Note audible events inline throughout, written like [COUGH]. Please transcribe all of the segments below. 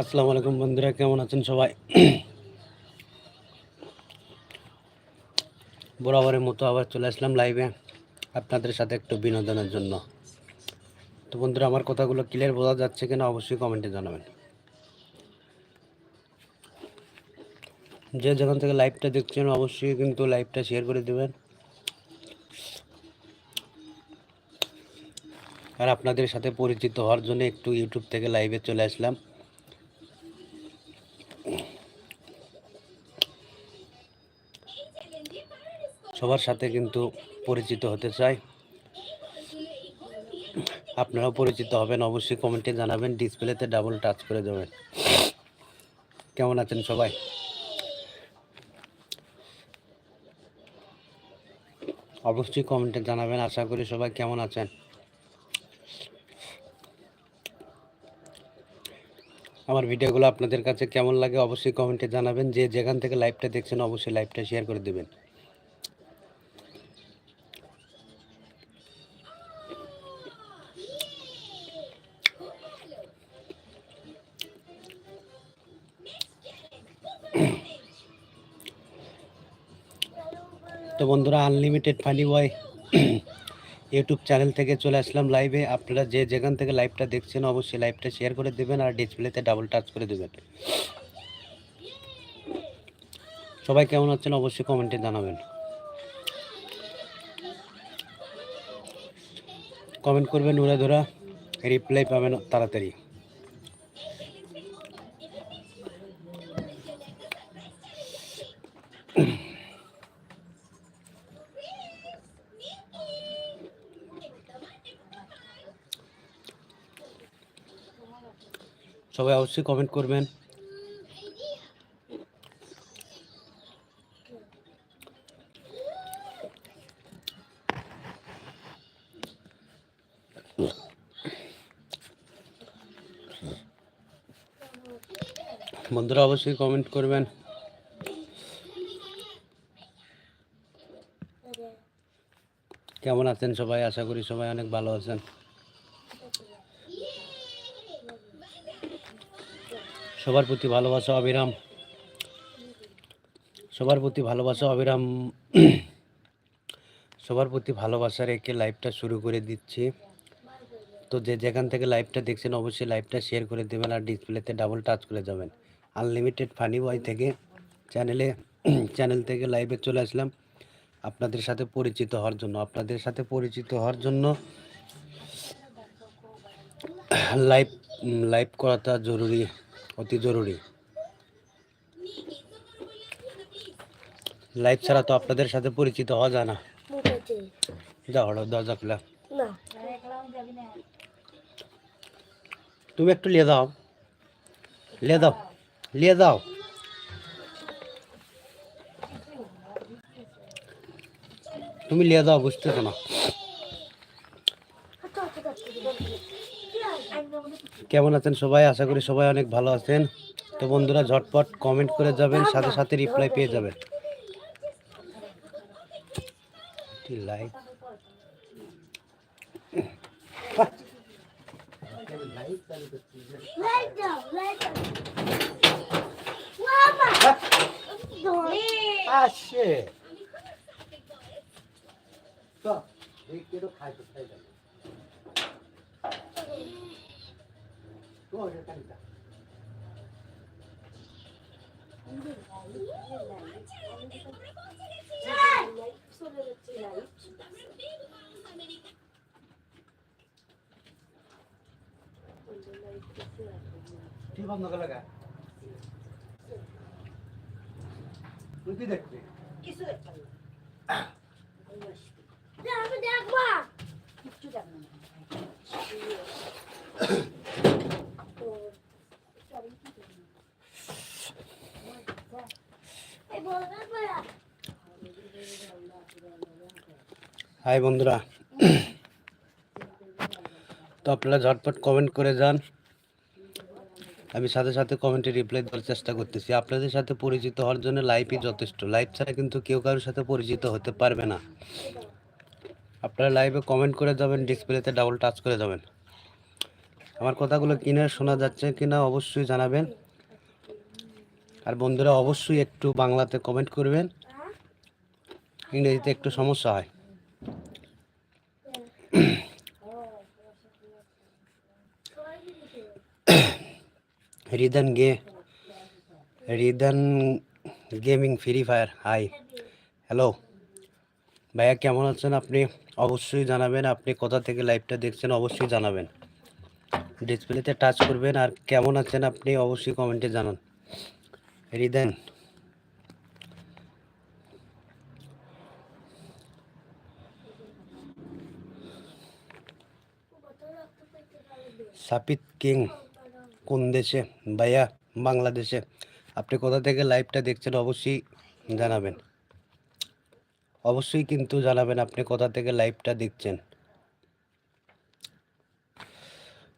আসসালামু আলাইকুম বন্ধুরা, কেমন আছেন সবাই? বরাবরের মতো আবার চলে আসলাম লাইভে আপনাদের সাথে একটু বিনোদনের জন্য। তো বন্ধুরা, আমার কথাগুলো ক্লিয়ার বোঝা যাচ্ছে কিনা অবশ্যই কমেন্টে জানাবেন। যে যেখান থেকে লাইভটা দেখছেন, অবশ্যই কিন্তু লাইভটা শেয়ার করে দেবেন। আর আপনাদের সাথে পরিচিত হওয়ার জন্য একটু ইউটিউব থেকে লাইভে চলে আসলাম। সবার সাথে কিন্তু পরিচিত হতে চাই। আপনারাও পরিচিত হবেন, অবশ্যই কমেন্টে জানাবেন, ডিসপ্লেতে ডাবল টাচ করে দেবেন। কেমন আছেন সবাই? অবশ্যই কমেন্টে জানাবেন, আশা করি সবাই কেমন আছেন? আমার ভিডিওগুলো আপনাদের কাছে কেমন লাগে অবশ্যই কমেন্টে জানাবেন, যে যেখান থেকে লাইভটা দেখছেন, অবশ্যই লাইভটা শেয়ার করে দেবেন। তো বন্ধুরা unlimited funny boy YouTube channel থেকে চলে আসলাম লাইভে আপনারা যে যেখান থেকে লাইভটা দেখছেন, অবশ্যই লাইভটা শেয়ার করে দেবেন আর ডিসপ্লেতে ডাবল টাচ করে দেবেন। সবাই কেমন আছেন অবশ্যই কমেন্টে জানাবেন। কমেন্ট করবেন উড়ে ধরা রিপ্লাই পাবেন তাড়াতাড়ি। সবাই অবশ্যই কমেন্ট করবেন। বন্ধুরা অবশ্যই কমেন্ট করবেন। কেমন আছেন সবাই? আশা করি সবাই অনেক ভালো আছেন। সবার প্রতি ভালোবাসা, অবিরাম। সবার প্রতি ভালোবাসা, অবিরাম। সবার প্রতি ভালোবাসা রেখে লাইভটা শুরু করে দিচ্ছি। তো যে যেখান থেকে লাইভটা দেখছেন, অবশ্যই লাইভটা শেয়ার করে দেবেন আর ডিসপ্লেতে ডাবল টাচ করে যাবেন। আনলিমিটেড ফানি বয় থেকে চ্যানেলে চ্যানেল থেকে লাইভে চলে আসলাম। আপনাদের সাথে পরিচিত হওয়ার জন্য। আপনাদের সাথে পরিচিত হওয়ার জন্য লাইভ লাইভ করাটা জরুরি। অতি জরুরি লাইভ ছাড়া তো আপনাদের সাথে পরিচিত হওয়া যায় না. যাও হলো দরজা খোলা না। তুমি একটু লিয়ে দাও লিয়ে দাও লিয়ে দাও তুমি লিয়ে দাও বুঝতেছো না। কেমন আছেন সবাই? আশা করি সবাই অনেক ভালো আছেন। তো বন্ধুরা, ঝটপট কমেন্ট করে যাবেন, সাথে সাথে রিপ্লাই পেয়ে যাবেন। Like Let go, let go. Mama! আসে তো এই কেটো খাই তো খাই যাবে তো এটা কালিটা কি বন্ধ করে লাগা তুই কি দেখবি আমি দেখবা এই বলবে বলা হাই বন্ধুরা। তো আপনারা ঝটপট কমেন্ট করে যান। আমি সাথে সাথে কমেন্টে রিপ্লাই দেওয়ার চেষ্টা করতেছি। আপনাদের সাথে পরিচিত হওয়ার জন্য লাইভই যথেষ্ট। লাইভ ছাড়া কিন্তু কেউ কারোর সাথে পরিচিত হতে পারবে না। আপনারা লাইভে কমেন্ট করে যাবেন ডিসপ্লেতে ডাবল টাচ করে যাবেন। আমার কথাগুলো কিনে শোনা যাচ্ছে কিনা অবশ্যই জানাবেন। আর বন্ধুরা অবশ্যই একটু বাংলাতে কমেন্ট করবেন। ইংরেজিতে একটু সমস্যা হয়। রিদান গে, Ridan gaming free fire hi hello ভাইয়া, কেমন আছেন আপনি? অবশ্যই জানাবেন, আপনি কোথা থেকে লাইভটা দেখছেন অবশ্যই জানাবেন। ডিসপ্লেতে টাচ করবেন, আর কেমন আছেন আপনি অবশ্যই কমেন্টে জানান। রিদান সাপিত কিং কোন দেশে ভাইয়া? বাংলাদেশে। আপনি কোথা থেকে লাইভটা দেখছেন অবশ্যই জানাবেন। অবশ্যই কিন্তু জানাবেন আপনি কোথা থেকে লাইভটা দেখছেন।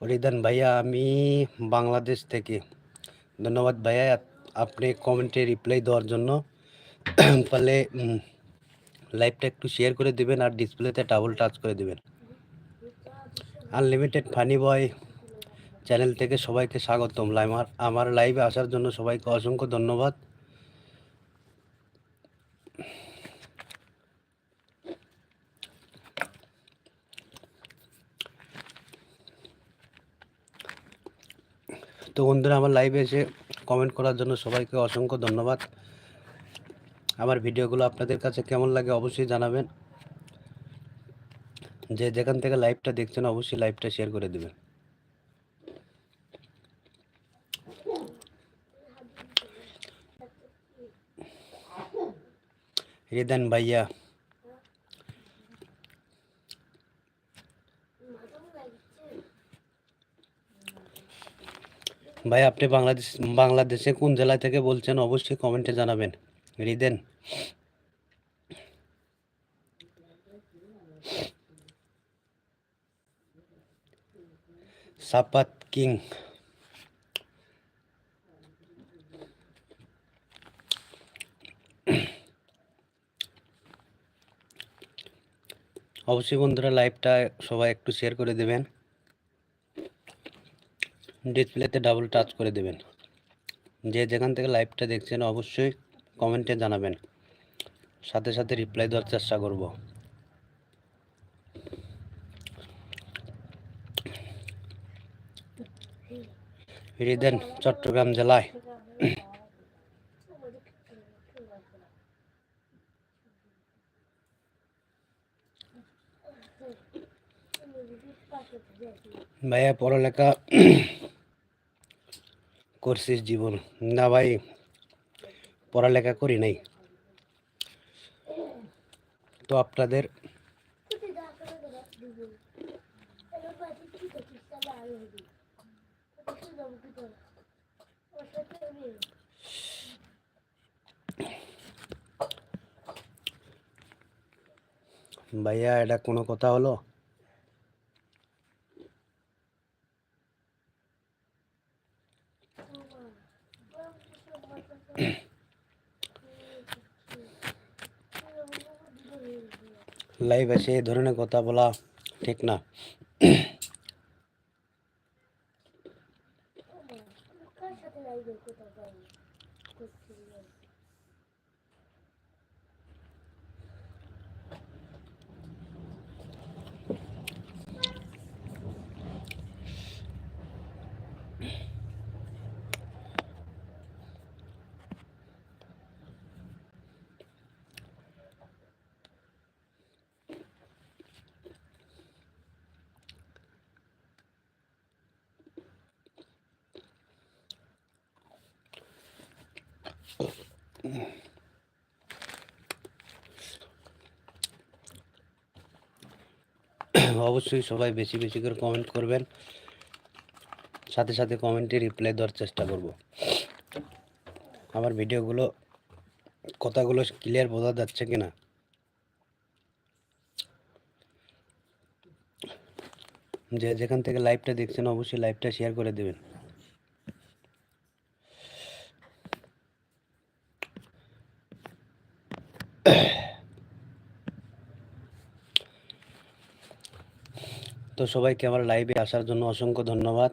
হরিদান ভাইয়া, আমি বাংলাদেশ থেকে। ধন্যবাদ ভাইয়া আপনি কমেন্টে রিপ্লাই দেওয়ার জন্য। পারলে লাইভটা একটু শেয়ার করে দিবেন আর ডিসপ্লেতে ডাবল টাচ করে দেবেন। আনলিমিটেড ফানি বয় চ্যানেল থেকে সবাইকে স্বাগতম। আমার আমার লাইভে আসার জন্য সবাইকে অসংখ্য ধন্যবাদ। তো বন্ধুরা, আমার লাইভে এসে কমেন্ট করার জন্য সবাইকে অসংখ্য ধন্যবাদ। আমার ভিডিওগুলো আপনাদের কাছে কেমন লাগে অবশ্যই জানাবেন। যে যেখান থেকে লাইভটা দেখছেন, অবশ্যই লাইভটা শেয়ার করে দেবেন। রিদান ভাইয়া ভাই, আপনি বাংলাদেশ বাংলাদেশে কোন জেলা থেকে বলছেন অবশ্যই কমেন্টে জানাবেন। রিদেন। সাপাত কিং। অবশ্যই বন্ধুরা, লাইভটা সবাই একটু শেয়ার করে দেবেন। ডিসপ্লেতে ডাবল টাচ করে দেবেন। যে যেখান থেকে লাইভটা দেখছেন অবশ্যই কমেন্টে জানাবেন। সাথে সাথে রিপ্লাই দেওয়ার চেষ্টা করব। হৃদেন চট্টগ্রাম জেলায়। ভাইয়া পড়ালেখা করছিস জীবন? না ভাই পড়ালেখা করি নাই। তো আপনাদের ভাইয়া এটা কোনো কথা হলো? লাইভ এসে এই ধরনের কথা বলা ঠিক না [COUGHS] অবশ্যই সবাই বেশি বেশি করে কমেন্ট করবেন। সাথে সাথে কমেন্টে রিপ্লাই দেওয়ার চেষ্টা করব। আমার ভিডিওগুলো, কথাগুলো ক্লিয়ার বোঝা যাচ্ছে কি না যে যেখান থেকে লাইভটা দেখছেন, অবশ্যই লাইভটা শেয়ার করে দেবেন। তো সবাইকে আমার লাইভে আসার জন্য অসংখ্য ধন্যবাদ।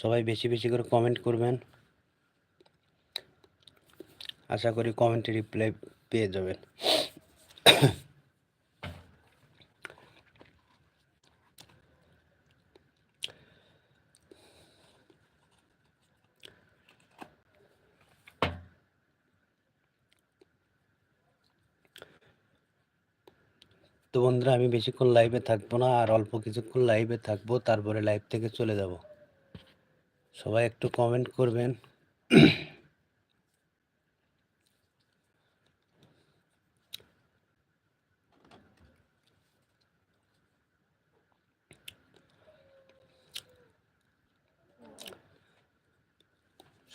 সবাই বেশি বেশি করে কমেন্ট করবেন। আশা করি কমেন্টে রিপ্লাই পেয়ে যাবেন। বন্ধুরা, আমি বেশিক্ষণ লাইভে থাকব না, আর অল্প কিছুক্ষণ লাইভে থাকব, তারপরে লাইভ থেকে চলে যাব। সবাই একটু কমেন্ট করবেন।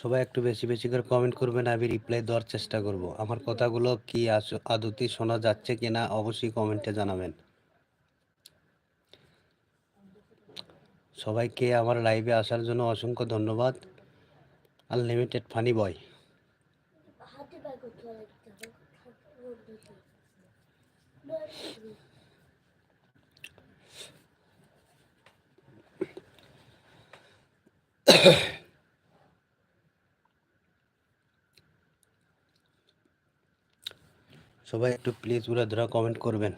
সবাই একটু বেশি বেশি করে কমেন্ট করবেন, আমি রিপ্লাই দেওয়ার চেষ্টা করব। আমার কথাগুলো কি আদতে শোনা যাচ্ছে কিনা অবশ্যই কমেন্টে জানাবেন। সবাইকে আমার লাইভে আসার জন্য অসংখ্য ধন্যবাদ। আনলিমিটেড ফানি বয় হাতে পায় করতে হবে সবাই একটু প্লিজ উড়া ধরা কমেন্ট করবেন।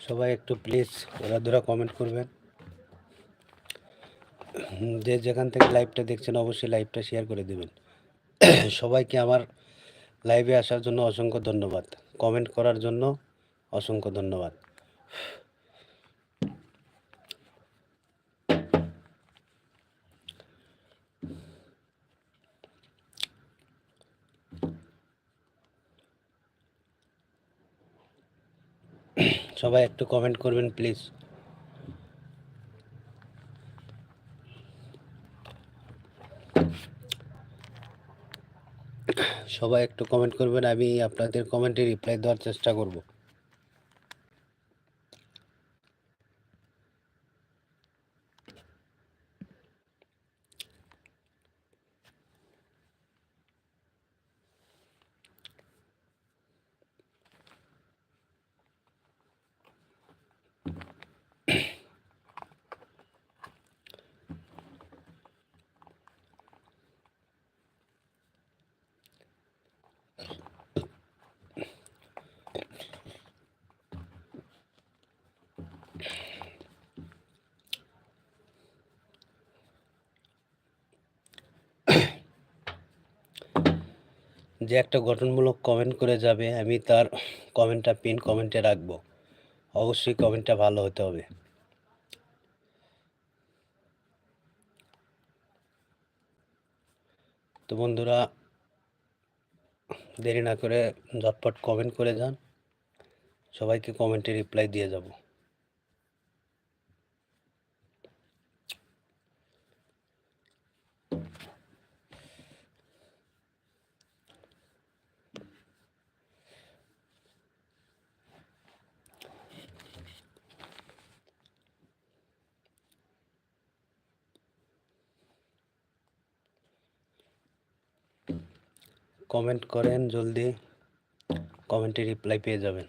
সবাই একটু প্লিজ ওরা ধরা কমেন্ট করবেন। যে যেখান থেকে লাইভটা দেখছেন, অবশ্যই লাইভটা শেয়ার করে দেবেন। সবাইকে আমার লাইভে আসার জন্য অসংখ্য ধন্যবাদ। কমেন্ট করার জন্য অসংখ্য ধন্যবাদ। সবাই একটু কমেন্ট করবেন প্লিজ সবাই একটু কমেন্ট করবেন আমি আপনাদের কমেন্টে রিপ্লাই দেওয়ার চেষ্টা করব। যে একটা গঠনমূলক কমেন্ট করে যাবে, আমি তার কমেন্টটা পিন কমেন্টে রাখব। অবশ্যই কমেন্টটা ভালো হতে হবে। তো বন্ধুরা, দেরি না করে ঝটপট কমেন্ট করে যান। সবাইকে কমেন্টে রিপ্লাই দিয়ে যাব। কমেন্ট করেন জলদি কমেন্টে রিপ্লাই পেয়ে যাবেন।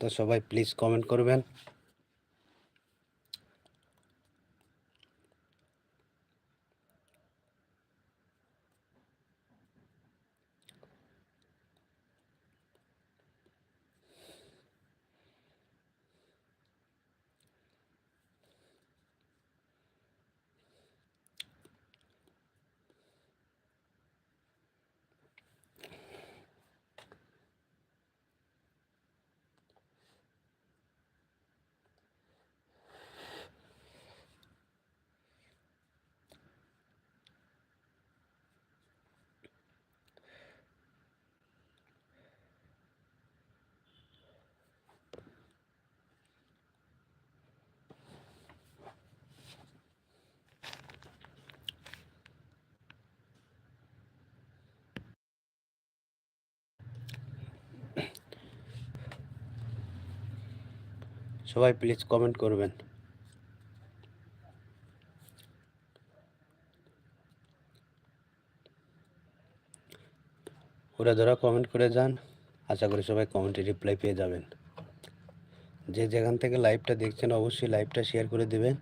তো সবাই প্লিজ কমেন্ট করবেন। সবাই প্লিজ কমেন্ট করবেন। ওরা ধরা কমেন্ট করে যান, আশা করি সবাই কমেন্টে রিপ্লাই পেয়ে যাবেন। যে যেখান থেকে লাইভটা দেখছেন, অবশ্যই লাইভটা শেয়ার করে দেবেন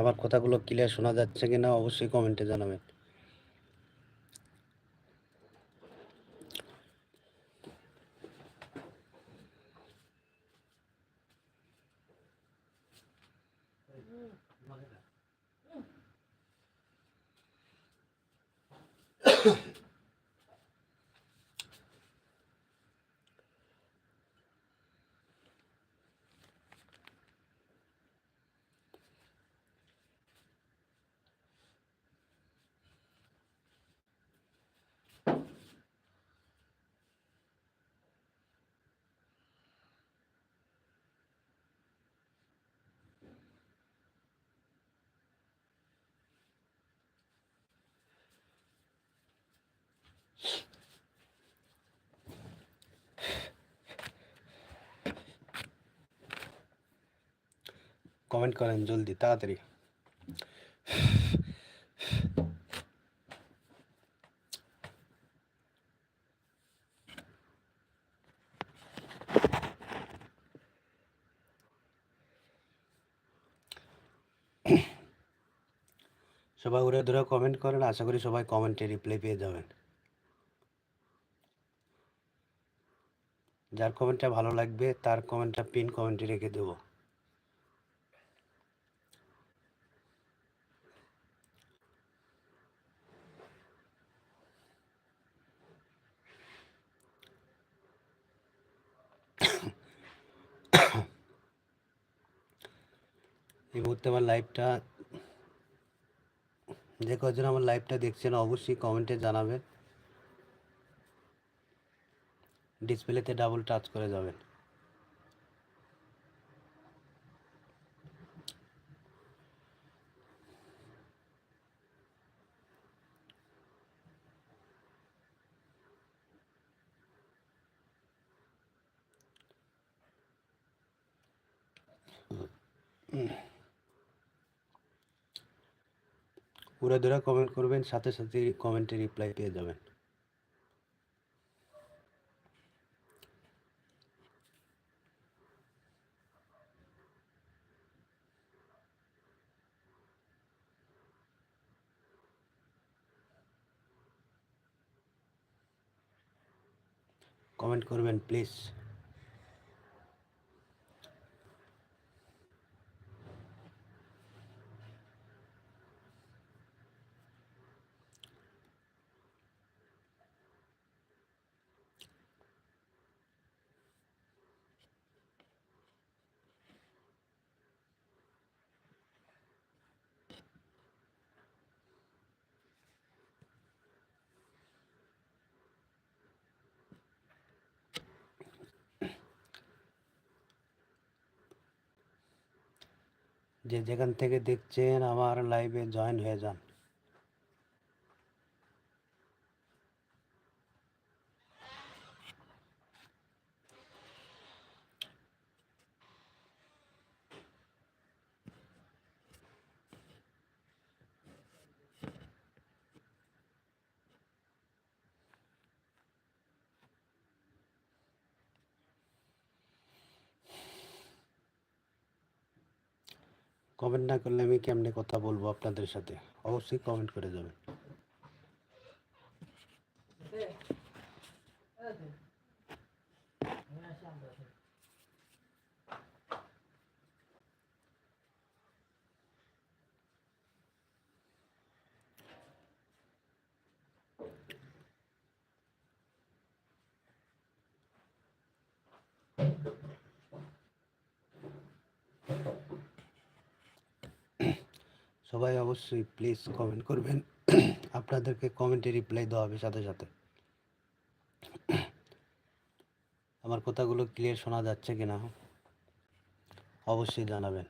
আমার কথাগুলো ক্লিয়ার শোনা যাচ্ছে কিনা অবশ্যই কমেন্টে জানাবেন। কমেন্ট করেন জলদি, তাড়াতাড়ি। সবাই উড়ে ধরে কমেন্ট করেন, আশা করি সবাই কমেন্টে রিপ্লাই পেয়ে যাবেন। যার কমেন্টটা ভালো লাগবে, তার কমেন্টটা পিন কমেন্টে রেখে দেবো। এই মুহূর্তে আমার লাইভটা যে কজন আমার লাইভটা দেখছেন অবশ্যই কমেন্টে জানাবেন ডিসপ্লেতে ডাবল টাচ করে যাবেন। পুরো ধরে কমেন্ট করবেন সাথে সাথে কমেন্টে রিপ্লাই পেয়ে যাবেন। কমেন্ট করবেন প্লিজ যে যেখান থেকে দেখছেন আমার লাইভে জয়েন হয়ে যান কমেন্ট না করলে আমি কেমনে কথা বলব আপনাদের সাথে? অবশ্যই কমেন্ট করে যাবেন। সবাই অবশ্যই প্লিজ কমেন্ট করবেন। আপনাদেরকে কমেন্টে রিপ্লাই দেওয়া হবে সাথে সাথে। আমার কথাগুলো ক্লিয়ার শোনা যাচ্ছে কিনা? অবশ্যই জানাবেন।